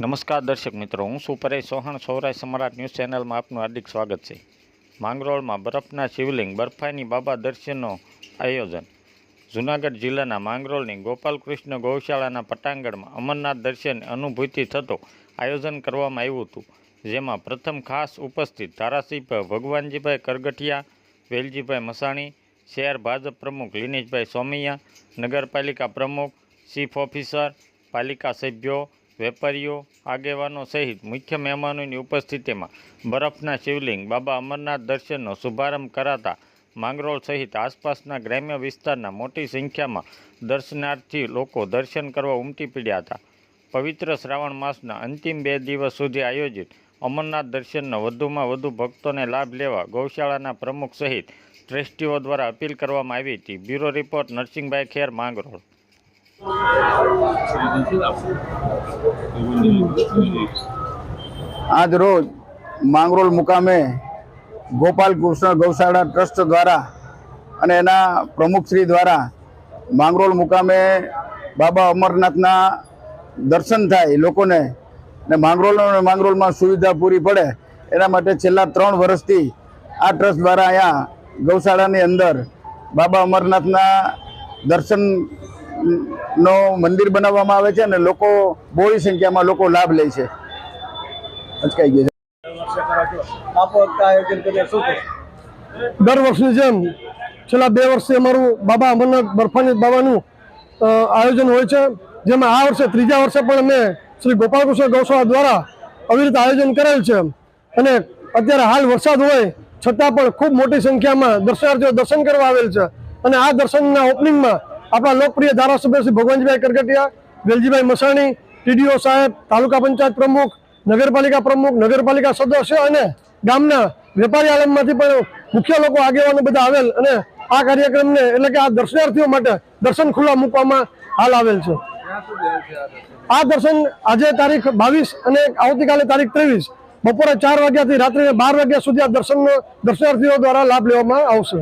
નમસ્કાર દર્શક મિત્રો, હું છું પરેશ ચૌહાણ સૌરાષ્ટ્ર સમ્રાટ ન્યૂઝ ચેનલમાં આપનું હાર્દિક સ્વાગત છે. માંગરોળમાં બરફના શિવલિંગ, બરફાઈની બાબા દર્શનનો આયોજન. જૂનાગઢ જિલ્લાના માંગરોળની ગોપાલકૃષ્ણ ગૌશાળાના પટાંગણમાં અમરનાથ દર્શન અનુભૂતિ થતો આયોજન કરવામાં આવ્યું હતું, જેમાં પ્રથમ ખાસ ઉપસ્થિત ધારાસિંહભાઈ ભગવાનજીભાઈ કરગઠિયા, વેલજીભાઈ મસાણી, શહેર ભાજપ પ્રમુખ લીનેશભાઈ સોમૈયા, નગરપાલિકા પ્રમુખ, ચીફ ઓફિસર, પાલિકા સભ્યો વેપારીઓ, આગેવાનો સહિત મુખ્ય મહેમાનોની ઉપસ્થિતિમાં બરફના શિવલિંગ, બાબા અમરનાથ દર્શનનો શુભારંભ કરાતા માંગરોળ સહિત આસપાસના ગ્રામ્ય વિસ્તારના મોટી સંખ્યામાં દર્શનાર્થી લોકો દર્શન કરવા ઉમટી પડ્યા હતા. પવિત્ર શ્રાવણ માસના અંતિમ બે દિવસ સુધી આયોજિત અમરનાથ દર્શનનો વધુમાં વધુ ભક્તોને લાભ લેવા ગૌશાળાના પ્રમુખ સહિત ટ્રસ્ટીઓ દ્વારા અપીલ કરવામાં આવી હતી. Bureau report Narsinhbhai Kher, Mangrol. આજ રોજ માંગરોળ મુકામે ગોપાલ કૃષ્ણ ગૌશાળા ટ્રસ્ટ દ્વારા અને એના પ્રમુખશ્રી દ્વારા માંગરોળ મુકામે બાબા અમરનાથના દર્શન થાય લોકોને ને માંગરોળ અને માંગરોળમાં સુવિધા પૂરી પડે એના માટે છેલ્લા ત્રણ વર્ષથી આ ટ્રસ્ટ દ્વારા અહીંયા ગૌશાળાની અંદર બાબા અમરનાથના દર્શન નો મંદિર બનાવવામાં આવે છે અને લોકો બહોળી સંખ્યામાં લોકો લાભ લે છે. અચકાઈ ગયા છે? દર વર્ષની જેમ છેલ્લા બે વર્ષથી અમારું બાબા અમરનાથ બરફાની બાબાનું આયોજન હોય છે. જેમાં આ વર્ષે ત્રીજા વર્ષે પણ અમે શ્રી ગોપાલકૃષ્ણ ગૌશાળા દ્વારા આવી રીતે આયોજન કરેલ છે. અને અત્યારે હાલ વરસાદ હોય છતાં પણ ખૂબ મોટી સંખ્યામાં દર્શનાર્થીઓ દર્શન કરવા આવેલ છે. અને આ દર્શનના ઓપનિંગમાં આપણા લોકપ્રિય ધારાસભ્ય શ્રી ભગવાનજીભાઈ કરકટિયા વેલજીભાઈ મસાણી, ટીડીઓ સાહેબ, તાલુકા પંચાયત પ્રમુખ, નગરપાલિકા પ્રમુખ, નગરપાલિકા સદસ્ય અને ગામના વેપારી આલમમાંથી પણ મુખ્ય લોકો આગેવાનો બધા આવેલ અને આ કાર્યક્રમને એટલે કે આ દર્શનાર્થીઓ માટે દર્શન ખુલ્લા મૂકવામાં હાલ આવેલ છે. આ દર્શન આજે તારીખ બાવીસ અને આવતીકાલે તારીખ ત્રેવીસ બપોરે ચાર વાગ્યાથી રાત્રે બાર વાગ્યા સુધી આ દર્શનનો દર્શનાર્થીઓ દ્વારા લાભ લેવામાં આવશે.